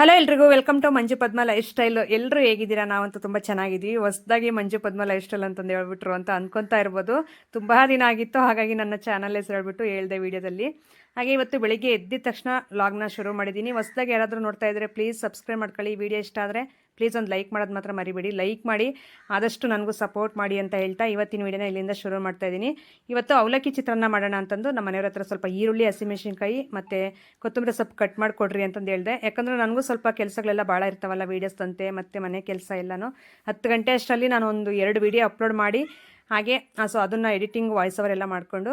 Hello ಎಲ್ರಿಗೂ welcome to Manju Padma lifestyle ಎಲ್ಲರೂ ಹೇಗಿದ್ದೀರಾ? ನಾವಂತೂ ತುಂಬ ಚೆನ್ನಾಗಿದ್ದೀವಿ. ಹೊಸದಾಗಿ ಮಂಜು ಪದ್ಮ ಲೈಫ್ ಸ್ಟೈಲ್ ಅಂತಂದು ಹೇಳ್ಬಿಟ್ರು ಅಂತ ಅನ್ಕೊತಾ ಇರ್ಬೋದು. ತುಂಬ ದಿನ ಆಗಿತ್ತು, ಹಾಗಾಗಿ ನನ್ನ ಚಾನಲ್ ಹೆಸರು ಹೇಳ್ಬಿಟ್ಟು ಹೇಳ್ದೆ ವಿಡಿಯೋದಲ್ಲಿ ಹಾಗೆ ಇವತ್ತು ಬೆಳಿಗ್ಗೆ ಎದ್ದಿದ ತಕ್ಷಣ ಲಾಗ್ನ ಶುರು ಮಾಡಿದ್ದೀನಿ ಹೊಸದಾಗಿ ಯಾರಾದರೂ ನೋಡ್ತಾ ಇದ್ದರೆ ಪ್ಲೀಸ್ ಸಬ್ಸ್ಕ್ರೈಬ್ ಮಾಡ್ಕೊಳ್ಳಿ. ವಿಡಿಯೋ ಇಷ್ಟ ಆದರೆ ಪ್ಲೀಸ್ ಒಂದು ಲೈಕ್ ಮಾಡೋದು ಮಾತ್ರ ಮರಿಬೇಡಿ. ಲೈಕ್ ಮಾಡಿ, ಆದಷ್ಟು ನನಗೂ ಸಪೋರ್ಟ್ ಮಾಡಿ ಅಂತ ಹೇಳ್ತಾ ಇವತ್ತಿನ ವಿಡಿಯೋನ ಇಲ್ಲಿಂದ ಶುರು ಮಾಡ್ತಾ ಇದ್ದೀನಿ. ಇವತ್ತು ಅವಲಕ್ಕಿ ಚಿತ್ರಾನ್ನ ಮಾಡೋಣ ಅಂತಂದು ನಮ್ಮ ಮನೆಯವ್ರ ಹತ್ರ ಸ್ವಲ್ಪ ಈರುಳ್ಳಿ ಹಸಿಮೆಣಸಿನ್ಕಾಯಿ ಮತ್ತು ಕೊತ್ತಂಬರಿ ಸೊಪ್ಪು ಕಟ್ ಮಾಡಿಕೊಡ್ರಿ ಅಂತಂದು ಹೇಳಿದೆ. ಯಾಕಂದರೆ ನನಗೂ ಸ್ವಲ್ಪ ಕೆಲಸಗಳೆಲ್ಲ ಭಾಳ ಇರ್ತಾವಲ್ಲ ವೀಡಿಯೋಸ್ ತಂತೆ ಮತ್ತು ಮನೆ ಕೆಲಸ ಎಲ್ಲನೂ. ಹತ್ತು ಗಂಟೆ ಅಷ್ಟರಲ್ಲಿ ನಾನು ಒಂದು ಎರಡು ವಿಡಿಯೋ ಅಪ್ಲೋಡ್ ಮಾಡಿ ಹಾಗೆ ಸೊ ಅದನ್ನು ಎಡಿಟಿಂಗ್ ವಾಯ್ಸ್ ಓವರ್ ಎಲ್ಲ ಮಾಡಿಕೊಂಡು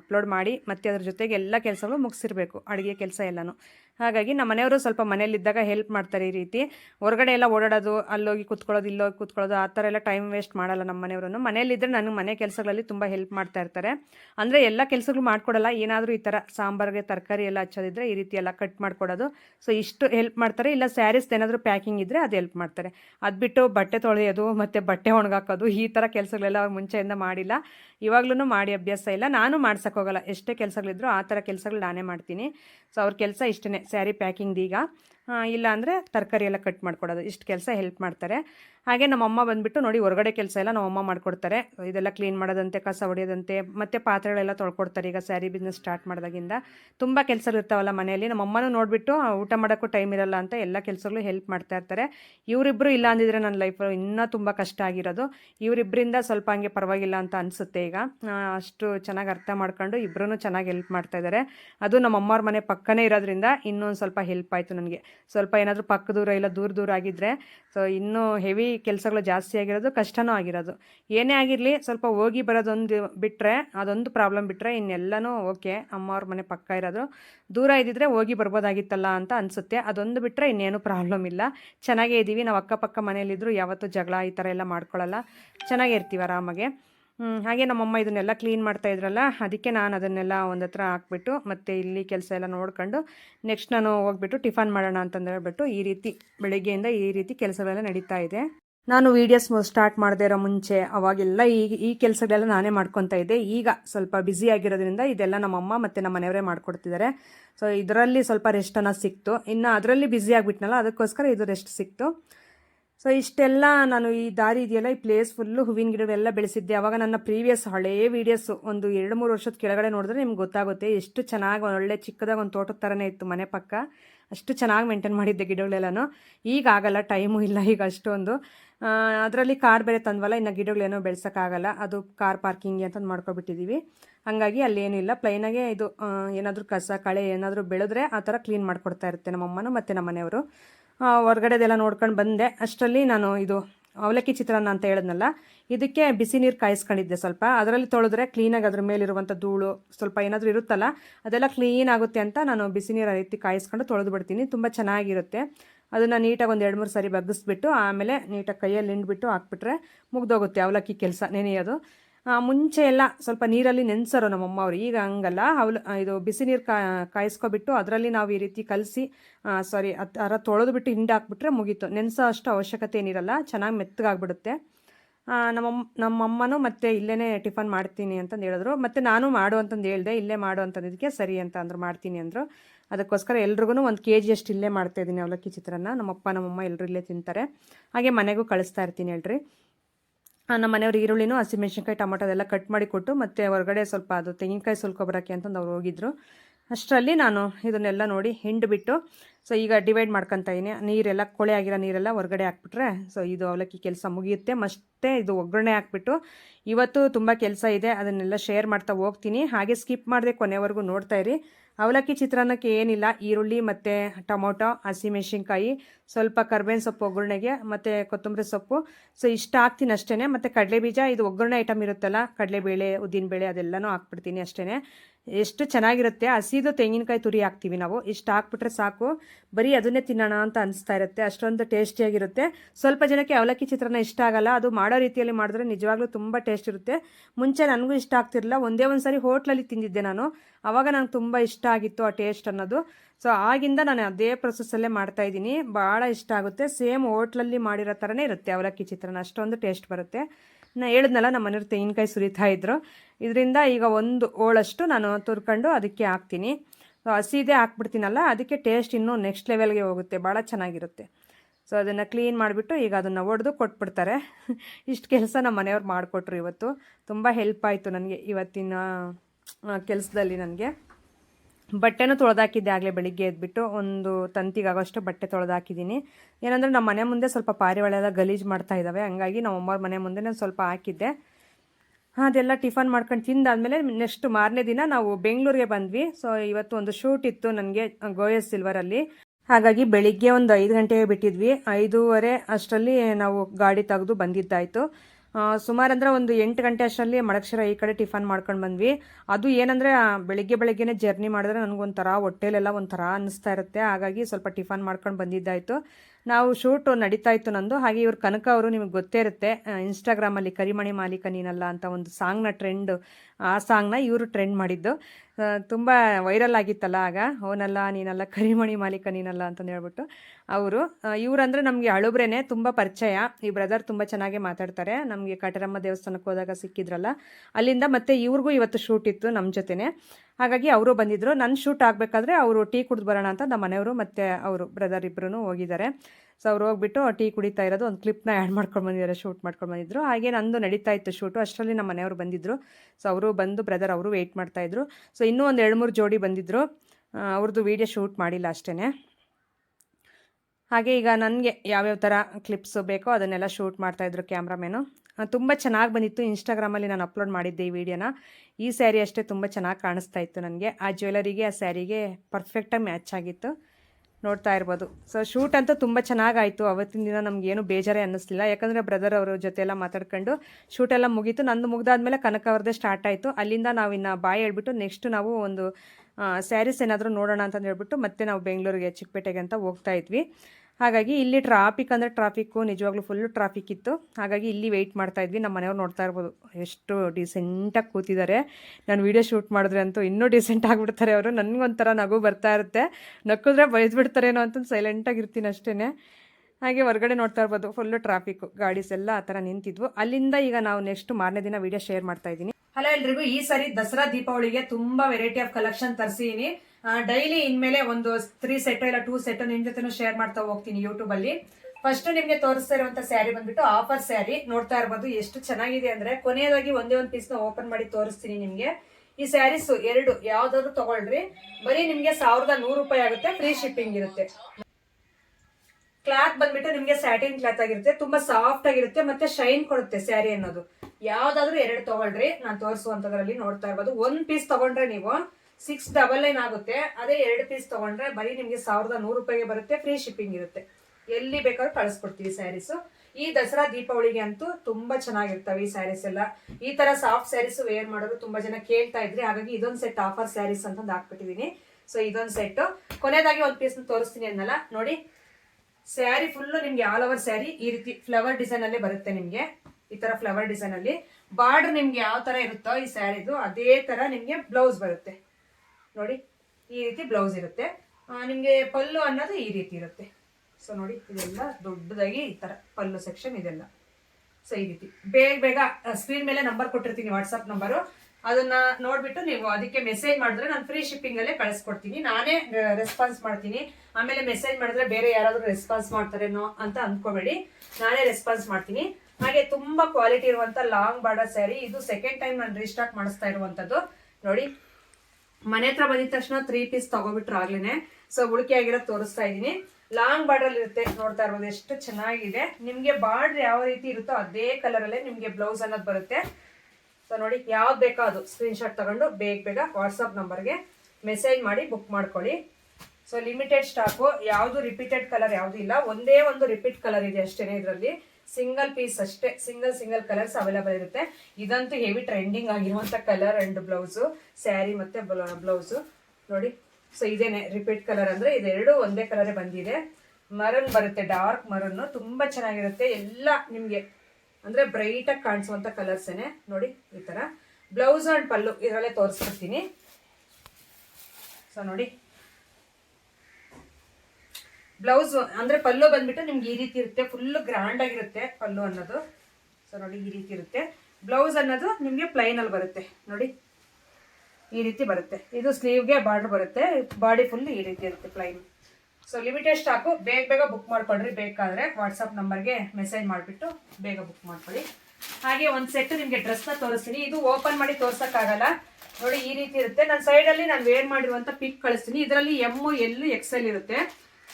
ಅಪ್ಲೋಡ್ ಮಾಡಿ, ಮತ್ತು ಅದ್ರ ಜೊತೆಗೆ ಎಲ್ಲ ಕೆಲಸಗಳು ಮುಗಿಸಿರ್ಬೇಕು, ಅಡುಗೆ ಕೆಲಸ ಎಲ್ಲನೂ. ಹಾಗಾಗಿ ನಮ್ಮ ಮನೆಯವರು ಸ್ವಲ್ಪ ಮನೇಲಿದ್ದಾಗ ಹೆಲ್ಪ್ ಮಾಡ್ತಾರೆ ಈ ರೀತಿ. ಹೊರಗಡೆ ಎಲ್ಲ ಓಡಾಡೋದು, ಅಲ್ಲೋಗಿ ಕುತ್ಕೊಳ್ಳೋದು, ಇಲ್ಲೋಗಿ ಕುತ್ಕೊಳ್ಳೋದು, ಆ ಥರ ಎಲ್ಲ ಟೈಮ್ ವೇಸ್ಟ್ ಮಾಡಲ್ಲ ನಮ್ಮ ಮನೆಯವರು ಮನೇಲಿದ್ದರೆ ನನಗೆ ಮನೆ ಕೆಲಸಗಳಲ್ಲಿ ತುಂಬ ಹೆಲ್ಪ್ ಮಾಡ್ತಾ ಇರ್ತಾರೆ. ಅಂದರೆ ಎಲ್ಲ ಕೆಲಸಗಳು ಮಾಡ್ಕೊಡಲ್ಲ, ಏನಾದರೂ ಈ ಥರ ಸಾಂಬಾರಿಗೆ ತರಕಾರಿ ಎಲ್ಲ ಹಚ್ಚೋದಿದ್ರೆ ಈ ರೀತಿ ಎಲ್ಲ ಕಟ್ ಮಾಡಿಕೊಡೋದು. ಸೊ ಇಷ್ಟು ಹೆಲ್ಪ್ ಮಾಡ್ತಾರೆ, ಇಲ್ಲ ಸ್ಯಾರೀಸ್ ಏನಾದರೂ ಪ್ಯಾಕಿಂಗ್ ಇದ್ದರೆ ಅದು ಹೆಲ್ಪ್ ಮಾಡ್ತಾರೆ. ಅದು ಬಿಟ್ಟು ಬಟ್ಟೆ ತೊಳೆಯೋದು, ಮತ್ತು ಬಟ್ಟೆ ಒಣಗಾಕೋದು, ಈ ಥರ ಕೆಲಸಗಳೆಲ್ಲ ಅವ್ರು ಮುಂಚೆಯಿಂದ ಮಾಡಿಲ್ಲ. ಇವಾಗ್ಲೂ ಮಾಡಿ ಅಭ್ಯಾಸ ಇಲ್ಲ. ನಾನು ಮಾಡ್ಸಕ್ಕೆ ಹೋಗಲ್ಲ ಎಷ್ಟೇ ಕೆಲಸಗಳಿದ್ರು ಆ ಥರ ಕೆಲಸಗಳು ನಾನೇ ಮಾಡ್ತೀನಿ. ಸೊ, ಅವ್ರ ಕೆಲಸ ಇಷ್ಟೇ ಸ್ಯಾರಿ ಪ್ಯಾಕಿಂಗ್ ಇಲ್ಲ ಅಂದರೆ ತರಕಾರಿ ಎಲ್ಲ ಕಟ್ ಮಾಡ್ಕೊಡೋದು. ಇಷ್ಟು ಕೆಲಸ ಹೆಲ್ಪ್ ಮಾಡ್ತಾರೆ. ಹಾಗೆ ನಮ್ಮಮ್ಮ ಬಂದುಬಿಟ್ಟು ನೋಡಿ ಹೊರಗಡೆ ಕೆಲಸ ಎಲ್ಲ ನಮ್ಮಮ್ಮ ಮಾಡ್ಕೊಡ್ತಾರೆ. ಇದೆಲ್ಲ ಕ್ಲೀನ್ ಮಾಡೋದಂತೆ, ಕಸ ಹೊಡೆಯೋದಂತೆ ಮತ್ತು ಪಾತ್ರೆಗಳೆಲ್ಲ ತೊಳ್ಕೊಡ್ತಾರೆ ಈಗ ಸ್ಯಾರಿ ಬಿಸ್ನೆಸ್ ಸ್ಟಾರ್ಟ್ ಮಾಡಿದಾಗಿಂದ. ತುಂಬ ಕೆಲಸಗಳು ಇರ್ತಾವಲ್ಲ ಮನೆಯಲ್ಲಿ. ನಮ್ಮಮ್ಮನೂ ನೋಡಿಬಿಟ್ಟು ಊಟ ಮಾಡೋಕ್ಕೂ ಟೈಮ್ ಇರಲ್ಲ ಅಂತ ಎಲ್ಲ ಕೆಲಸಗಳು ಹೆಲ್ಪ್ ಮಾಡ್ತಾ ಇರ್ತಾರೆ. ಇವರಿಬ್ಬರು ಇಲ್ಲ ಅಂದಿದ್ರೆ ನನ್ನ ಲೈಫ್ ಇನ್ನೂ ತುಂಬ ಕಷ್ಟ ಆಗಿರೋದು. ಇವರಿಬ್ಬರಿಂದ ಸ್ವಲ್ಪ ಹಂಗೆ ಪರವಾಗಿಲ್ಲ ಅಂತ ಅನಿಸುತ್ತೆ ಈಗ. ಅಷ್ಟು ಚೆನ್ನಾಗಿ ಅರ್ಥ ಮಾಡ್ಕೊಂಡು ಇಬ್ಬರೂ ಚೆನ್ನಾಗಿ ಹೆಲ್ಪ್ ಮಾಡ್ತಾ ಇದ್ದಾರೆ. ಅದು ನಮ್ಮಮ್ಮವ್ರ ಮನೆ ಪಕ್ಕನೇ ಇರೋದ್ರಿಂದ ಇನ್ನೊಂದು ಸ್ವಲ್ಪ ಹೆಲ್ಪ್ ಆಯಿತು ನನಗೆ. ಸ್ವಲ್ಪ ಏನಾದರೂ ಪಕ್ಕ ದೂರ ಇಲ್ಲ ದೂರ ದೂರ ಆಗಿದ್ದರೆ ಸೊ ಇನ್ನೂ ಹೆವಿ ಕೆಲಸಗಳು ಜಾಸ್ತಿ ಆಗಿರೋದು ಕಷ್ಟನೂ ಆಗಿರೋದು. ಏನೇ ಆಗಿರಲಿ ಸ್ವಲ್ಪ ಹೋಗಿ ಬರೋದೊಂದು ಬಿಟ್ಟರೆ ಅದೊಂದು ಪ್ರಾಬ್ಲಮ್ ಬಿಟ್ಟರೆ ಇನ್ನೆಲ್ಲನೂ ಓಕೆ ಅಮ್ಮ ಅವ್ರ ಮನೆ ಪಕ್ಕ ಇರೋದು. ದೂರ ಇದ್ದಿದ್ರೆ ಹೋಗಿ ಬರ್ಬೋದಾಗಿತ್ತಲ್ಲ ಅಂತ ಅನಿಸುತ್ತೆ. ಅದೊಂದು ಬಿಟ್ಟರೆ ಇನ್ನೇನು ಪ್ರಾಬ್ಲಮ್ ಇಲ್ಲ. ಚೆನ್ನಾಗೇ ಇದ್ದೀವಿ ನಾವು ಅಕ್ಕಪಕ್ಕ ಮನೇಲಿದ್ರು ಯಾವತ್ತೂ ಜಗಳ ಈ ಥರ ಎಲ್ಲ ಮಾಡ್ಕೊಳ್ಳಲ್ಲ ಚೆನ್ನಾಗೇ ಇರ್ತೀವಿ ಆರಾಮಾಗೆ. ಹಾಗೆ ನಮ್ಮಮ್ಮ ಇದನ್ನೆಲ್ಲ ಕ್ಲೀನ್ ಮಾಡ್ತಾ ಇದ್ರಲ್ಲ, ಅದಕ್ಕೆ ನಾನು ಅದನ್ನೆಲ್ಲ ಒಂದು ಹತ್ರ ಹಾಕ್ಬಿಟ್ಟು ಮತ್ತು ಇಲ್ಲಿ ಕೆಲಸ ಎಲ್ಲ ನೋಡ್ಕೊಂಡು ನೆಕ್ಸ್ಟ್ ನಾನು ಹೋಗ್ಬಿಟ್ಟು ಟಿಫನ್ ಮಾಡೋಣ ಅಂತಂದು ಹೇಳ್ಬಿಟ್ಟು ಈ ರೀತಿ ಬೆಳಗ್ಗೆಯಿಂದ ಈ ರೀತಿ ಕೆಲಸಗಳೆಲ್ಲ ನಡೀತಾ ಇದೆ. ನಾನು ವೀಡಿಯೋಸ್ ಸ್ಟಾರ್ಟ್ ಮಾಡದೇ ಇರೋ ಮುಂಚೆ ಅವಾಗೆಲ್ಲ ಈ ಈ ಕೆಲಸಗಳೆಲ್ಲ ನಾನೇ ಮಾಡ್ಕೊತಾ ಇದ್ದೆ. ಈಗ ಸ್ವಲ್ಪ ಬ್ಯುಸಿ ಆಗಿರೋದ್ರಿಂದ ಇದೆಲ್ಲ ನಮ್ಮಮ್ಮ ಮತ್ತು ನಮ್ಮ ಮನೆಯವರೇ ಮಾಡ್ಕೊಡ್ತಿದ್ದಾರೆ. ಸೊ ಇದರಲ್ಲಿ ಸ್ವಲ್ಪ ರೆಸ್ಟನ್ನು ಸಿಕ್ತು. ಇನ್ನು ಅದರಲ್ಲಿ ಬ್ಯುಸಿ ಆಗಿಬಿಟ್ನಲ್ಲ, ಅದಕ್ಕೋಸ್ಕರ ಇದು ರೆಸ್ಟ್ ಸಿಕ್ತು. ಸೊ ಇಷ್ಟೆಲ್ಲ ನಾನು ಈ ದಾರಿ ಇದೆಯಲ್ಲ, ಈ ಪ್ಲೇಸ್ ಫುಲ್ಲು ಹೂವಿನ ಗಿಡವೆಲ್ಲ ಬೆಳೆಸಿದ್ದೆ. ಅವಾಗ ನನ್ನ ಪ್ರೀವಿಯಸ್ ಹಳೆಯ ವೀಡಿಯೋಸು ಒಂದು ಎರಡು ಮೂರು ವರ್ಷದ ಕೆಳಗಡೆ ನೋಡಿದ್ರೆ ನಿಮ್ಗೆ ಗೊತ್ತಾಗುತ್ತೆ. ಎಷ್ಟು ಚೆನ್ನಾಗಿ ಒಳ್ಳೆ ಚಿಕ್ಕದಾಗ ಒಂದು ತೋಟದ ಥರನೇ ಇತ್ತು ಮನೆ ಪಕ್ಕ. ಅಷ್ಟು ಚೆನ್ನಾಗಿ ಮೇಂಟೈನ್ ಮಾಡಿದ್ದೆ ಗಿಡಗಳೆಲ್ಲನೂ. ಈಗ ಆಗಲ್ಲ ಟೈಮು ಇಲ್ಲ ಈಗ ಅಷ್ಟೊಂದು. ಅದರಲ್ಲಿ ಕಾರ್ ಬೇರೆ ತಂದ್ವಲ್ಲ, ಇನ್ನು ಗಿಡಗಳೇನೋ ಬೆಳೆಸೋಕ್ಕಾಗಲ್ಲ. ಅದು ಕಾರ್ ಪಾರ್ಕಿಂಗ್ ಅಂತಂದು ಮಾಡ್ಕೊಬಿಟ್ಟಿದ್ದೀವಿ ಹಾಗಾಗಿ ಅಲ್ಲೇನೂ ಇಲ್ಲ. ಪ್ಲೈನಾಗೆ ಇದು ಏನಾದರೂ ಕಸ, ಕಳೆ ಏನಾದರೂ ಬೆಳೆದ್ರೆ ಆ ಥರ ಕ್ಲೀನ್ ಮಾಡಿಕೊಡ್ತಾ ಇರುತ್ತೆ ನಮ್ಮಮ್ಮನೂ ಮತ್ತು ನಮ್ಮ ಮನೆಯವರು ಹೊರಗಡೆದೆಲ್ಲ ನೋಡ್ಕೊಂಡು ಬಂದೆ. ಅಷ್ಟರಲ್ಲಿ ನಾನು ಇದು ಅವಲಕ್ಕಿ ಚಿತ್ರಾನ್ನ ಅಂತ ಹೇಳಿದ್ನಲ್ಲ, ಇದಕ್ಕೆ ಬಿಸಿ ನೀರು ಕಾಯಿಸ್ಕೊಂಡಿದ್ದೆ ಸ್ವಲ್ಪ. ಅದರಲ್ಲಿ ತೊಳೆದ್ರೆ ಕ್ಲೀನಾಗಿ ಅದ್ರ ಮೇಲಿರುವಂಥ ಧೂಳು ಸ್ವಲ್ಪ ಏನಾದರೂ ಇರುತ್ತಲ್ಲ, ಅದೆಲ್ಲ ಕ್ಲೀನ್ ಆಗುತ್ತೆ ಅಂತ ನಾನು ಬಿಸಿ ನೀರು ಆ ರೀತಿ ಕಾಯಿಸ್ಕೊಂಡು ತೊಳೆದು ಬಿಡ್ತೀನಿ. ತುಂಬ ಚೆನ್ನಾಗಿರುತ್ತೆ. ಅದನ್ನು ನೀಟಾಗಿ ಒಂದು ಎರಡು ಮೂರು ಸಾರಿ ಬಗ್ಗಿಸ್ಬಿಟ್ಟು ಆಮೇಲೆ ನೀಟಾಗಿ ಕೈಯಲ್ಲಿ ಹಿಂಡ್ಬಿಟ್ಟು ಹಾಕ್ಬಿಟ್ರೆ ಮುಗ್ದೋಗುತ್ತೆ ಅವಲಕ್ಕಿ ಕೆಲಸ. ನೆನೆಯೋದು. ಮುಂಚೆ ಎಲ್ಲ ಸ್ವಲ್ಪ ನೀರಲ್ಲಿ ನೆನೆಸೋರು ನಮ್ಮಮ್ಮ ಅವರು ಈಗ ಹಂಗಲ್ಲ. ಅವಳು ಇದು ಬಿಸಿ ನೀರು ಕಾಯಿಸ್ಕೊಬಿಟ್ಟು ಅದರಲ್ಲಿ ನಾವು ಈ ರೀತಿ ಕಲಸಿ ಸಾರಿ ಥರ ತೊಳೆದು ಬಿಟ್ಟು ಹಿಂಡಿ ಹಾಕ್ಬಿಟ್ರೆ ಮುಗೀತು. ನೆನೆಸೋ ಅಷ್ಟು ಅವಶ್ಯಕತೆ ಏನಿರಲ್ಲ. ಚೆನ್ನಾಗಿ ಮೆತ್ತಗಾಗ್ಬಿಡುತ್ತೆ. ನಮ್ಮಮ್ಮ ನಮ್ಮಮ್ಮನೂ ಮತ್ತೆ ಇಲ್ಲೇ ಟಿಫನ್ ಮಾಡ್ತೀನಿ ಅಂತಂದು ಹೇಳಿದ್ರು. ಮತ್ತು ನಾನು ಮಾಡು ಅಂತಂದು ಹೇಳಿದೆ. ಇಲ್ಲೇ ಮಾಡು ಅಂತಂದಿದ್ದಕ್ಕೆ ಸರಿ ಅಂತ ಅಂದರು, ಮಾಡ್ತೀನಿ ಅಂದರು. ಅದಕ್ಕೋಸ್ಕರ ಎಲ್ರಿಗೂ ಒಂದು ಕೆ ಜಿಯಷ್ಟು ಇಲ್ಲೇ ಮಾಡ್ತಾಯಿದ್ದೀನಿ ಅವಲಕ್ಕಿ ಚಿತ್ರಾನ್ನ. ನಮ್ಮಪ್ಪ, ನಮ್ಮಮ್ಮ ಎಲ್ಲರೂ ಇಲ್ಲೇ ತಿಂತಾರೆ. ಹಾಗೆ ಮನೆಗೂ ಕಳಿಸ್ತಾ ಇರ್ತೀನಿ ಹೇಳ್ರಿ. ನಮ್ಮ ಮನೆಯವ್ರು ಈರುಳ್ಳಿನೂ ಹಸಿಮೆಣ್ಸಿನ್ಕಾಯಿ ಟೊಮೊಟೊ ಅದೆಲ್ಲ ಕಟ್ ಮಾಡಿ ಕೊಟ್ಟು, ಮತ್ತು ಹೊರಗಡೆ ಸ್ವಲ್ಪ ಅದು ತೆಂಗಿನಕಾಯಿ ಸುಲ್ಕೊಬರೋಕ್ಕೆ ಅಂತಂದು ಅವ್ರು ಹೋಗಿದ್ರು. ಅಷ್ಟರಲ್ಲಿ ನಾನು ಇದನ್ನೆಲ್ಲ ನೋಡಿ ಹಿಂಡ್ಬಿಟ್ಟು ಸೊ ಈಗ ಡಿವೈಡ್ ಮಾಡ್ಕೊತಾ ಇದ್ದೀನಿ. ನೀರೆಲ್ಲ, ಕೊಳೆ ಆಗಿರೋ ನೀರೆಲ್ಲ ಹೊರಗಡೆ ಹಾಕ್ಬಿಟ್ರೆ ಸೊ ಇದು ಅವಲಕ್ಕಿ ಕೆಲಸ ಮುಗಿಯುತ್ತೆ. ಮತ್ತೆ ಇದು ಒಗ್ಗರಣೆ ಹಾಕ್ಬಿಟ್ಟು, ಇವತ್ತು ತುಂಬ ಕೆಲಸ ಇದೆ, ಅದನ್ನೆಲ್ಲ ಶೇರ್ ಮಾಡ್ತಾ ಹೋಗ್ತೀನಿ. ಹಾಗೆ ಸ್ಕಿಪ್ ಮಾಡಿದೆ ಕೊನೆವರೆಗೂ ನೋಡ್ತಾ ಇರಿ. ಅವಲಕ್ಕಿ ಚಿತ್ರಾನ್ನಕ್ಕೆ ಏನಿಲ್ಲ, ಈರುಳ್ಳಿ ಮತ್ತು ಟೊಮೊಟೊ ಹಸಿಮೆಣ್ಸಿನ್ಕಾಯಿ ಸ್ವಲ್ಪ ಕರ್ಬೇವಿನ ಸೊಪ್ಪು ಒಗ್ಗರಣೆಗೆ ಮತ್ತು ಕೊತ್ತಂಬರಿ ಸೊಪ್ಪು. ಸೊ ಇಷ್ಟ ಹಾಕ್ತೀನಿ ಅಷ್ಟೇ ಮತ್ತು ಕಡಲೆ ಬೀಜ, ಇದು ಒಗ್ಗರಣೆ ಐಟಮ್ ಇರುತ್ತಲ್ಲ, ಕಡಲೆಬೇಳೆ, ಉದ್ದಿನಬೇಳೆ ಅದೆಲ್ಲನೂ ಹಾಕ್ಬಿಡ್ತೀನಿ ಅಷ್ಟೇ ಎಷ್ಟು ಚೆನ್ನಾಗಿರುತ್ತೆ, ಹಸಿದು ತೆಂಗಿನಕಾಯಿ ತುರಿ ಹಾಕ್ತೀವಿ ನಾವು. ಇಷ್ಟು ಹಾಕ್ಬಿಟ್ರೆ ಸಾಕು. ಬರೀ ಅದನ್ನೇ ತಿನ್ನೋಣ ಅಂತ ಅನಿಸ್ತಾ ಇರುತ್ತೆ. ಅಷ್ಟೊಂದು ಟೇಸ್ಟಿಯಾಗಿರುತ್ತೆ. ಸ್ವಲ್ಪ ಜನಕ್ಕೆ ಅವಲಕ್ಕಿ ಚಿತ್ರಾನ್ನ ಇಷ್ಟ ಆಗಲ್ಲ. ಅದು ಮಾಡೋ ರೀತಿಯಲ್ಲಿ ಮಾಡಿದ್ರೆ ನಿಜವಾಗ್ಲೂ ತುಂಬ ಟೇಸ್ಟ್ ಇರುತ್ತೆ. ಮುಂಚೆ ನನಗೂ ಇಷ್ಟ ಆಗ್ತಿರಲಿಲ್ಲ. ಒಂದೇ ಒಂದು ಸಾರಿ ಹೋಟ್ಲಲ್ಲಿ ತಿಂದಿದ್ದೆ ನಾನು. ಆವಾಗ ನಂಗೆ ತುಂಬ ಇಷ್ಟ ಆಗಿತ್ತು ಆ ಟೇಸ್ಟ್ ಅನ್ನೋದು. ಸೊ ಆಗಿಂದ ನಾನು ಅದೇ ಪ್ರೊಸೆಸ್ಸಲ್ಲೇ ಮಾಡ್ತಾಯಿದ್ದೀನಿ ಭಾಳ ಇಷ್ಟ ಆಗುತ್ತೆ. ಸೇಮ್ ಹೋಟ್ಲಲ್ಲಿ ಮಾಡಿರೋ ಥರನೇ ಇರುತ್ತೆ ಅವಲಕ್ಕಿ ಚಿತ್ರಾನ್ನ. ಅಷ್ಟೊಂದು ಟೇಸ್ಟ್ ಬರುತ್ತೆ. ನಾ ಹೇಳಿದ್ನಲ್ಲ, ನಮ್ಮ ಮನೆಯವ್ರು ತೆಂಗಿನಕಾಯಿ ಸುರಿತಾ ಇದ್ರು. ಇದರಿಂದ ಈಗ ಒಂದು ಓಳಷ್ಟು ನಾನು ತುರ್ಕೊಂಡು ಅದಕ್ಕೆ ಹಾಕ್ತೀನಿ. ಸೊ ಹಸಿದೇ ಹಾಕ್ಬಿಡ್ತೀನಲ್ಲ, ಅದಕ್ಕೆ ಟೇಸ್ಟ್ ಇನ್ನೂ ನೆಕ್ಸ್ಟ್ ಲೆವೆಲ್ಗೆ ಹೋಗುತ್ತೆ. ಭಾಳ ಚೆನ್ನಾಗಿರುತ್ತೆ. ಸೊ ಅದನ್ನು ಕ್ಲೀನ್ ಮಾಡಿಬಿಟ್ಟು ಈಗ ಅದನ್ನು ಒಡೆದು ಕೊಟ್ಬಿಡ್ತಾರೆ. ಇಷ್ಟು ಕೆಲಸ ನಮ್ಮ ಮನೆಯವ್ರು ಮಾಡಿಕೊಟ್ರು ಇವತ್ತು. ತುಂಬ ಹೆಲ್ಪ್ ಆಯಿತು ನನಗೆ ಇವತ್ತಿನ ಕೆಲಸದಲ್ಲಿ ನನಗೆ. ಬಟ್ಟೆನೂ ತೊಳೆದಾಕಿದ್ದೆ ಆಗಲೇ ಬೆಳಿಗ್ಗೆ ಎದ್ಬಿಟ್ಟು. ಒಂದು ತಂತಿಗಾಗೋಷ್ಟು ಬಟ್ಟೆ ತೊಳೆದಾಕಿದ್ದೀನಿ. ಏನಂದರೆ ನಮ್ಮ ಮನೆ ಮುಂದೆ ಸ್ವಲ್ಪ ಪಾರಿವಾಳ ಗಲೀಜು ಮಾಡ್ತಾ ಇದ್ದಾವೆ ಹಂಗಾಗಿ ನಮ್ಮ ಅಮ್ಮವ್ರ ಮನೆ ಮುಂದೆ ಸ್ವಲ್ಪ ಹಾಕಿದ್ದೆ. ಅದೆಲ್ಲ ಟಿಫನ್ ಮಾಡ್ಕೊಂಡು ತಿಂದಾದಮೇಲೆ ನೆಕ್ಸ್ಟ್ ಮಾರನೇ ದಿನ ನಾವು ಬೆಂಗಳೂರಿಗೆ ಬಂದ್ವಿ. ಸೊ ಇವತ್ತು ಒಂದು ಶೂಟ್ ಇತ್ತು ನನಗೆ ಗೋಯಸ್ ಸಿಲ್ವರಲ್ಲಿ ಹಾಗಾಗಿ ಬೆಳಿಗ್ಗೆ ಒಂದು ಐದು ಗಂಟೆಗೆ ಬಿಟ್ಟಿದ್ವಿ. ಐದೂವರೆ ಅಷ್ಟರಲ್ಲಿ ನಾವು ಗಾಡಿ ತೆಗೆದು ಬಂದಿದ್ದಾಯಿತು. ಸುಮಾರು ಅಂದರೆ ಒಂದು ಎಂಟು ಗಂಟೆ ಅಷ್ಟರಲ್ಲಿ ಮಡಕ್ಷರ ಈ ಕಡೆ ಟಿಫನ್ ಮಾಡ್ಕೊಂಡು ಬಂದ್ವಿ. ಅದು ಏನಂದರೆ ಬೆಳಿಗ್ಗೆ ಬೆಳಗ್ಗೆನೇ ಜರ್ನಿ ಮಾಡಿದ್ರೆ ನನಗೊಂಥರ, ಹೊಟ್ಟೆಲೆಲ್ಲ ಒಂಥರ ಅನ್ನಿಸ್ತಾ ಇರುತ್ತೆ. ಹಾಗಾಗಿ ಸ್ವಲ್ಪ ಟಿಫನ್ ಮಾಡ್ಕೊಂಡು ಬಂದಿದ್ದಾಯಿತು. ನಾವು ಶೂಟು ನಡೀತಾ ಇತ್ತು ನಂದು. ಹಾಗೆ ಇವ್ರು ಕನಕ ಅವರು ನಿಮಗೆ ಗೊತ್ತೇ ಇರುತ್ತೆ ಇನ್ಸ್ಟಾಗ್ರಾಮಲ್ಲಿ ಕರಿಮಣಿ ಮಾಲೀಕ ನೀನಲ್ಲ ಅಂತ ಒಂದು ಸಾಂಗ್ನ ಟ್ರೆಂಡ್ ಆ ಸಾಂಗ್ನ ಇವರು ಟ್ರೆಂಡ್ ಮಾಡಿದ್ದು. ತುಂಬ ವೈರಲ್ ಆಗಿತ್ತಲ್ಲ ಆಗ. ಅವನಲ್ಲ ನೀನಲ್ಲ, ಕರಿಮಣಿ ಮಾಲೀಕ ನೀನಲ್ಲ ಅಂತಂದು ಹೇಳ್ಬಿಟ್ಟು ಅವರು. ಇವರಂದ್ರೆ ನಮಗೆ ಅಳುಬ್ರೇನೆ, ತುಂಬ ಪರಿಚಯ. ಈ ಬ್ರದರ್ ತುಂಬ ಚೆನ್ನಾಗಿ ಮಾತಾಡ್ತಾರೆ. ನಮಗೆ ಕಟರಮ್ಮ ದೇವಸ್ಥಾನಕ್ಕೆ ಹೋದಾಗ ಸಿಕ್ಕಿದ್ರಲ್ಲ. ಅಲ್ಲಿಂದ ಮತ್ತೆ ಇವ್ರಿಗೂ ಇವತ್ತು ಶೂಟ್ ಇತ್ತು ನಮ್ಮ ಜೊತೆನೆ. ಹಾಗಾಗಿ ಅವರು ಬಂದಿದ್ದರು ನನ್ನ ಶೂಟ್ ಆಗಬೇಕಾದ್ರೆ ಅವರು ಟೀ ಕುಡಿದು ಬರೋಣ ಅಂತ ನಮ್ಮ ಮನೆಯವರು ಮತ್ತು ಅವರು ಬ್ರದರ್ ಇಬ್ಬರೂ ಹೋಗಿದ್ದಾರೆ. ಸೊ ಅವ್ರು ಹೋಗ್ಬಿಟ್ಟು ಟೀ ಕುಡಿತಾ ಇರೋದು ಒಂದು ಕ್ಲಿಪ್ನ ಆ್ಯಡ್ ಮಾಡ್ಕೊಂಡು ಬಂದಿದ್ದಾರೆ ಶೂಟ್ ಮಾಡ್ಕೊಂಡು ಬಂದಿದ್ರು. ಹಾಗೆ ನಂದು ನಡೀತಾ ಇತ್ತು ಶೂಟು ಅಷ್ಟರಲ್ಲಿ ನಮ್ಮ ಮನೆಯವರು ಬಂದಿದ್ದರು ಸೊ ಅವರು ಬಂದು ಬ್ರದರ್ ಅವರು ವೆಯ್ಟ್ ಮಾಡ್ತಾಯಿದ್ರು ಸೊ ಇನ್ನೂ ಒಂದು ಎರಡು ಮೂರು ಜೋಡಿ ಬಂದಿದ್ದರು ಅವ್ರದ್ದು ವೀಡಿಯೋ ಶೂಟ್ ಮಾಡಿಲ್ಲ ಅಷ್ಟೇ ಹಾಗೆ ಈಗ ನನಗೆ ಯಾವ್ಯಾವ ಥರ ಕ್ಲಿಪ್ಸು ಬೇಕೋ ಅದನ್ನೆಲ್ಲ ಶೂಟ್ ಮಾಡ್ತಾಯಿದ್ರು ಕ್ಯಾಮ್ರಾಮೇನು ತುಂಬ ಚೆನ್ನಾಗಿ ಬಂದಿತ್ತು. ಇನ್ಸ್ಟಾಗ್ರಾಮಲ್ಲಿ ನಾನು ಅಪ್ಲೋಡ್ ಮಾಡಿದ್ದೆ ಈ ವಿಡಿಯೋನ ಈ ಸ್ಯಾರಿ ಅಷ್ಟೇ ತುಂಬ ಚೆನ್ನಾಗಿ ಕಾಣಿಸ್ತಾ ಇತ್ತು ನನಗೆ. ಆ ಜ್ಯುವೆಲರಿಗೆ ಆ ಸ್ಯಾರಿಗೆ ಪರ್ಫೆಕ್ಟಾಗಿ ಮ್ಯಾಚ್ ಆಗಿತ್ತು. ನೋಡ್ತಾ ಇರ್ಬೋದು. ಸೊ ಶೂಟ್ ಅಂತೂ ತುಂಬ ಚೆನ್ನಾಗಾಯಿತು ಅವತ್ತಿನ ದಿನ ನಮಗೇನು ಬೇಜಾರೇ ಅನ್ನಿಸ್ಲಿಲ್ಲ. ಯಾಕಂದರೆ ಬ್ರದರ್ ಅವರ ಜೊತೆ ಎಲ್ಲ ಮಾತಾಡ್ಕೊಂಡು ಶೂಟೆಲ್ಲ ಮುಗೀತು. ನಂದು ಮುಗ್ದಾದ್ಮೇಲೆ ಕನಕ ಅವ್ರದ್ದೇ ಸ್ಟಾರ್ಟ್ ಆಯಿತು. ಅಲ್ಲಿಂದ ನಾವು ಇನ್ನು ಬಾಯಿ ಹೇಳ್ಬಿಟ್ಟು ನೆಕ್ಸ್ಟ್ ನಾವು ಒಂದು ಸ್ಯಾರೀಸ್ ಏನಾದರೂ ನೋಡೋಣ ಅಂತಂದು ಹೇಳ್ಬಿಟ್ಟು ಮತ್ತೆ ನಾವು ಬೆಂಗಳೂರಿಗೆ, ಚಿಕ್ಕಪೇಟೆಗೆ ಅಂತ ಹೋಗ್ತಾ ಇದ್ವಿ. ಹಾಗಾಗಿ ಇಲ್ಲಿ ಟ್ರಾಫಿಕ್ ಅಂದರೆ ಟ್ರಾಫಿಕ್ಕು ನಿಜವಾಗ್ಲೂ ಫುಲ್ಲು ಟ್ರಾಫಿಕ್ ಇತ್ತು. ಹಾಗಾಗಿ ಇಲ್ಲಿ ವೆಯ್ಟ್ ಮಾಡ್ತಾ ಇದ್ವಿ. ನಮ್ಮ ಮನೆಯವ್ರು ನೋಡ್ತಾ ಇರ್ಬೋದು. ಎಷ್ಟು ಡಿಸೆಂಟಾಗಿ ಕೂತಿದ್ದಾರೆ ನಾನು ವೀಡಿಯೋ ಶೂಟ್ ಮಾಡಿದ್ರೆ ಅಂತೂ ಇನ್ನೂ ಡಿಸೆಂಟ್ ಆಗಿಬಿಡ್ತಾರೆ ಅವರು. ನನಗೊಂಥರ ನಗು ಬರ್ತಾ ಇರುತ್ತೆ. ನಕ್ಕಿದ್ರೆ ಬಯಸ್ಬಿಡ್ತಾರೇನೋ ಅಂತ ಸೈಲೆಂಟಾಗಿ ಇರ್ತೀನಿ ಅಷ್ಟೇ ಹಾಗೆ ಹೊರಗಡೆ ನೋಡ್ತಾ ಇರ್ಬೋದು. ಫುಲ್ಲು ಟ್ರಾಫಿಕ್ಕು ಗಾಡೀಸ್ ಎಲ್ಲ ಆ ಥರ ನಿಂತಿದ್ವು. ಅಲ್ಲಿಂದ ಈಗ ನಾವು ನೆಕ್ಸ್ಟ್ ಮಾರನೇ ದಿನ ವೀಡಿಯೋ ಶೇರ್ ಮಾಡ್ತಾ ಇದ್ದೀನಿ. ಹಲೋ ಎಲ್ರಿಗೂ, ಈ ಸರಿ ದಸರಾ ದೀಪಾವಳಿಗೆ ತುಂಬಾ ವೆರೈಟಿ ಆಫ್ ಕಲೆಕ್ಷನ್ ತರಿಸಿದೀನಿ. ಡೈಲಿ ಇನ್ಮೇಲೆ ಒಂದು ತ್ರೀ ಸೆಟ್ ಇಲ್ಲ ಟೂ ಸೆಟ್ ನಿಮ್ ಜೊತೆ ಶೇರ್ ಮಾಡ್ತಾ ಹೋಗ್ತೀನಿ ಯೂಟ್ಯೂಬ್ ಅಲ್ಲಿ. ಫಸ್ಟ್ ನಿಮ್ಗೆ ತೋರಿಸ್ತಾ ಇರುವಂತ ಸ್ಯಾರಿ ಬಂದ್ಬಿಟ್ಟು ಆಫರ್ ಸ್ಯಾರಿ ನೋಡ್ತಾ ಇರ್ಬೋದು ಎಷ್ಟು ಚೆನ್ನಾಗಿದೆ ಅಂದ್ರೆ ಕೊನೆಯದಾಗಿ ಒಂದೇ ಒಂದು ಪೀಸ್ನ ಓಪನ್ ಮಾಡಿ ತೋರಿಸ್ತೀನಿ ನಿಮ್ಗೆ. ಈ ಸ್ಯಾರೀಸ್ ಎರಡು ಯಾವ್ದಾದ್ರು ತಗೊಳ್ರಿ. ಬರೀ ನಿಮ್ಗೆ ಸಾವಿರದ ನೂರು ರೂಪಾಯಿ ಆಗುತ್ತೆ ಫ್ರೀ ಶಿಪ್ಪಿಂಗ್ ಇರುತ್ತೆ. ಕ್ಲಾತ್ ಬಂದ್ಬಿಟ್ಟು ನಿಮ್ಗೆ ಸ್ಯಾಟಿನ್ ಕ್ಲಾತ್ ಆಗಿರುತ್ತೆ, ತುಂಬಾ ಸಾಫ್ಟ್ ಆಗಿರುತ್ತೆ ಮತ್ತೆ ಶೈನ್ ಕೊಡುತ್ತೆ ಸ್ಯಾರಿ ಅನ್ನೋದು. ಯಾವ್ದಾದ್ರು ಎರಡು ತಗೊಳ್ರಿ, ನಾನು ತೋರಿಸುವಂತದ್ರಲ್ಲಿ ನೋಡ್ತಾ ಇರ್ಬೋದು. ಒಂದ್ ಪೀಸ್ ತಗೊಂಡ್ರೆ ನೀವು ಸಿಕ್ಸ್ ಡಬಲ್ ನೈನ್ ಆಗುತ್ತೆ. ಅದೇ ಎರಡು ಪೀಸ್ ತಗೊಂಡ್ರೆ ಬರೀ ನಿಮ್ಗೆ ಸಾವಿರದ ನೂರು ರೂಪಾಯಿಗೆ ಬರುತ್ತೆ ಫ್ರೀ ಶಿಪ್ಪಿಂಗ್ ಇರುತ್ತೆ. ಎಲ್ಲಿ ಬೇಕಾದ್ರೂ ಕಳಿಸ್ಕೊಡ್ತೀವಿ ಸ್ಯಾರೀಸ್ ಈ ದಸರಾ ದೀಪಾವಳಿಗೆ ಅಂತೂ ತುಂಬಾ ಚೆನ್ನಾಗಿರ್ತವೆ ಈ ಸ್ಯಾರೀಸ್ ಎಲ್ಲ. ಈ ತರ ಸಾಫ್ಟ್ ಸ್ಯಾರೀಸ್ ವೇರ್ ಮಾಡೋದು ತುಂಬಾ ಜನ ಕೇಳ್ತಾ ಇದ್ರಿ, ಹಾಗಾಗಿ ಇದೊಂದ್ ಸೆಟ್ ಆಫರ್ ಸ್ಯಾರೀಸ್ ಅಂತ ಹಾಕ್ಬಿಟ್ಟಿದೀನಿ. ಸೊ ಇದೊಂದ್ ಸೆಟ್ ಕೊನೆಯದಾಗಿ ಒಂದ್ ಪೀಸ್ ತೋರಿಸ್ತೀನಿ ಅನ್ನಲ್ಲ ನೋಡಿ. ಸ್ಯಾರಿ ಫುಲ್ಲು ನಿಮ್ಗೆ ಆಲ್ ಓವರ್ ಸ್ಯಾರಿ ಈ ರೀತಿ ಫ್ಲವರ್ ಡಿಸೈನ್ ಅಲ್ಲೇ ಬರುತ್ತೆ ನಿಮ್ಗೆ. ಈ ತರ ಫ್ಲವರ್ ಡಿಸೈನ್ ಅಲ್ಲಿ ಬಾರ್ಡರ್ ನಿಮ್ಗೆ ಯಾವ ತರ ಇರುತ್ತೋ ಈ ಸ್ಯಾರಿದು ಅದೇ ತರ ನಿಮ್ಗೆ ಬ್ಲೌಸ್ ಬರುತ್ತೆ. ನೋಡಿ, ಈ ರೀತಿ ಬ್ಲೌಸ್ ಇರುತ್ತೆ. ನಿಮ್ಗೆ ಪಲ್ಲು ಅನ್ನೋದು ಈ ರೀತಿ ಇರುತ್ತೆ. ಸೊ ನೋಡಿ, ಇದೆಲ್ಲ ದೊಡ್ಡದಾಗಿ ಈ ತರ ಪಲ್ಲು ಸೆಕ್ಷನ್ ಇದೆಲ್ಲ. ಸೊ ಈ ರೀತಿ. ಬೇಗ ಬೇಗ ಸ್ಕ್ರೀನ್ ಮೇಲೆ ನಂಬರ್ ಕೊಟ್ಟಿರ್ತೀನಿ ವಾಟ್ಸಪ್ ನಂಬರು ಅದನ್ನ ನೋಡ್ಬಿಟ್ಟು ನೀವು ಅದಕ್ಕೆ ಮೆಸೇಜ್ ಮಾಡಿದ್ರೆ ನಾನು ಫ್ರೀ ಶಿಪ್ಪಿಂಗ್ ಅಲ್ಲೇ ಕಳಿಸ್ಕೊಡ್ತೀನಿ. ನಾನೇ ರೆಸ್ಪಾನ್ಸ್ ಮಾಡ್ತೀನಿ. ಆಮೇಲೆ ಮೆಸೇಜ್ ಮಾಡಿದ್ರೆ ಬೇರೆ ಯಾರಾದ್ರೂ ರೆಸ್ಪಾನ್ಸ್ ಮಾಡ್ತಾರೇನೋ ಅಂತ ಅನ್ಕೋಬೇಡಿ ನಾನೇ ರೆಸ್ಪಾನ್ಸ್ ಮಾಡ್ತೀನಿ. ಹಾಗೆ ತುಂಬಾ ಕ್ವಾಲಿಟಿ ಇರುವಂತ ಲಾಂಗ್ ಬಾರ್ಡರ್ ಸ್ಯಾರಿ ಇದು ಸೆಕೆಂಡ್ ಟೈಮ್ ನಾನು ರೀಸ್ಟಾರ್ಟ್ ಮಾಡಿಸ್ತಾ ಇರುವಂತದ್ದು. ನೋಡಿ, ಮನೆ ಹತ್ರ ಬಂದಿದ ತಕ್ಷಣ ತ್ರೀ ಪೀಸ್ ತಗೋಬಿಟ್ರು ಆಗ್ಲೇನೆ. ಸೊ ಉಳಿಕೆ ಆಗಿರೋ ತೋರಿಸ್ತಾ ಇದೀನಿ ಲಾಂಗ್ ಬಾರ್ಡರ್ ಇರುತ್ತೆ. ನೋಡ್ತಾ ಇರ್ಬೋದು, ಎಷ್ಟು ಚೆನ್ನಾಗಿದೆ. ನಿಮ್ಗೆ ಬಾರ್ಡರ್ ಯಾವ ರೀತಿ ಇರುತ್ತೋ ಅದೇ ಕಲರ್ ಅಲ್ಲೇ ನಿಮ್ಗೆ ಬ್ಲೌಸ್ ಅನ್ನೋದು ಬರುತ್ತೆ. ಸೊ ನೋಡಿ, ಯಾವ್ದು ಬೇಕೋ ಅದು. ಸ್ಕ್ರೀನ್ಶಾಟ್ ತಗೊಂಡು ಬೇಗ ಬೇಗ ವಾಟ್ಸಪ್ ನಂಬರ್ಗೆ ಮೆಸೇಜ್ ಮಾಡಿ ಬುಕ್ ಮಾಡ್ಕೊಳ್ಳಿ. ಸೊ ಲಿಮಿಟೆಡ್ ಸ್ಟಾಕು ಯಾವುದು ರಿಪೀಟೆಡ್ ಕಲರ್ ಯಾವುದು ಇಲ್ಲ. ಒಂದೇ ಒಂದು ರಿಪೀಟ್ ಕಲರ್ ಇದೆ ಅಷ್ಟೇನೆ ಇದರಲ್ಲಿ. ಸಿಂಗಲ್ ಪೀಸ್ ಅಷ್ಟೇ. ಸಿಂಗಲ್ ಸಿಂಗಲ್ ಕಲರ್ಸ್ ಅವೈಲೇಬಲ್ ಇರುತ್ತೆ. ಇದಂತೂ ಹೆವಿ ಟ್ರೆಂಡಿಂಗ್ ಆಗಿರುವಂತ ಕಲರ್ ಅಂಡ್ ಬ್ಲೌಸು ಸ್ಯಾರಿ ಮತ್ತೆ ಬ್ಲೌಸು ನೋಡಿ ಸೊ ಇದೇನೆ ರಿಪೀಟ್ ಕಲರ್ ಅಂದ್ರೆ ಇದೆರಡು ಒಂದೇ ಕಲರೇ ಬಂದಿದೆ. ಮರನ್ ಬರುತ್ತೆ ಡಾರ್ಕ್ ಮರನ್ ತುಂಬಾ ಚೆನ್ನಾಗಿರುತ್ತೆ. ಎಲ್ಲ ನಿಮಗೆ ಅಂದ್ರೆ ಬ್ರೈಟ್ ಆಗಿ ಕಾಣಿಸುವಂತ ಕಲರ್ಸ್ ಏನೆ. ನೋಡಿ, ಈ ತರ. ಬ್ಲೌಸ್ ಅಂಡ್ ಪಲ್ಲು, ಇದರಲ್ಲೇ ತೋರಿಸ್ಕೊಡ್ತೀನಿ ಸೊ ನೋಡಿ ಬ್ಲೌಸ್ ಅಂದ್ರೆ ಪಲ್ಲು ಬಂದ್ಬಿಟ್ಟು ನಿಮ್ಗೆ ಈ ರೀತಿ ಇರುತ್ತೆ ಫುಲ್ ಗ್ರ್ಯಾಂಡ್ ಆಗಿರುತ್ತೆ ಪಲ್ಲು ಅನ್ನೋದು. ಸೊ ನೋಡಿ ಈ ರೀತಿ ಇರುತ್ತೆ. ಬ್ಲೌಸ್ ಅನ್ನೋದು ನಿಮ್ಗೆ ಪ್ಲೈನ್ ಅಲ್ಲಿ ಬರುತ್ತೆ. ನೋಡಿ ಈ ರೀತಿ ಬರುತ್ತೆ. ಇದು ಸ್ಲೀವ್ಗೆ ಬಾರ್ಡರ್ ಬರುತ್ತೆ. ಬಾಡಿ ಫುಲ್ ಈ ರೀತಿ ಇರುತ್ತೆ ಪ್ಲೈನ್ ಸೊ ಲಿಮಿಟೆಡ್ ಸ್ಟಾಕು ಬೇಗ ಬೇಗ ಬುಕ್ ಮಾಡ್ಕೊಳ್ರಿ ಬೇಕಾದ್ರೆ ವಾಟ್ಸಪ್ ನಂಬರ್ಗೆ ಮೆಸೇಜ್ ಮಾಡಿಬಿಟ್ಟು ಬೇಗ ಬುಕ್ ಮಾಡ್ಕೊಳ್ಳಿ ಹಾಗೆ ಒಂದು ಸೆಟ್ ನಿಮಗೆ ಡ್ರೆಸ್ನ ತೋರಿಸ್ತೀನಿ. ಇದು ಓಪನ್ ಮಾಡಿ ತೋರ್ಸೋಕ್ಕಾಗಲ್ಲ. ನೋಡಿ ಈ ರೀತಿ ಇರುತ್ತೆ. ನನ್ನ ಸೈಡಲ್ಲಿ ನಾನು ವೇರ್ ಮಾಡಿರುವಂಥ ಪಿಕ್ ಕಳಿಸ್ತೀನಿ. ಇದರಲ್ಲಿ ಎಮ್ಮು ಎಲ್ಲು ಎಕ್ಸೆಲ್ ಇರುತ್ತೆ.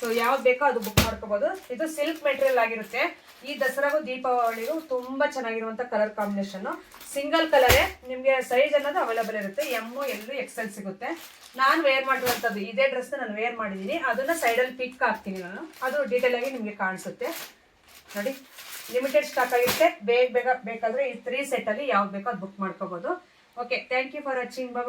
ಸೊ ಯಾವ್ದು ಬೇಕೋ ಅದು ಬುಕ್ ಮಾಡ್ಕೋಬಹುದು ಇದು ಸಿಲ್ಕ್ ಮೆಟೀರಿಯಲ್ ಆಗಿರುತ್ತೆ. ಈ ದಸರಾಗೂ ದೀಪಾವಳಿಗೂ ತುಂಬಾ ಚೆನ್ನಾಗಿರುವಂತ ಕಲರ್ ಕಾಂಬಿನೇಷನ್ ಸಿಂಗಲ್ ಕಲರೇ ನಿಮಗೆ ಸೈಜ್ ಅನ್ನೋದು ಅವೈಲೇಬಲ್ ಇರುತ್ತೆ. ಎಮ್ಮು ಎಲ್ಲೂ ಎಕ್ಸೆಲ್ ಸಿಗುತ್ತೆ. ನಾನು ವೇರ್ ಮಾಡಿರುವಂಥದ್ದು ಇದೇ ಡ್ರೆಸ್ ನಾನು ವೇರ್ ಮಾಡಿದ್ದೀನಿ ಅದನ್ನ ಸೈಡಲ್ಲಿ ಪಿಕ್ ಹಾಕ್ತೀನಿ ನಾನು. ಅದು ಡೀಟೇಲ್ ಆಗಿ ನಿಮಗೆ ಕಾಣಿಸುತ್ತೆ. ನೋಡಿ ಲಿಮಿಟೆಡ್ ಸ್ಟಾಕ್ ಆಗಿರುತ್ತೆ. ಬೇಗ ಬೇಗ ಬೇಕಾದ್ರೆ ಈ ತ್ರೀ ಸೆಟ್ ಅಲ್ಲಿ ಯಾವ್ದು ಬೇಕೋ ಅದು ಬುಕ್ ಮಾಡ್ಕೋಬಹುದು okay thank you for watching bye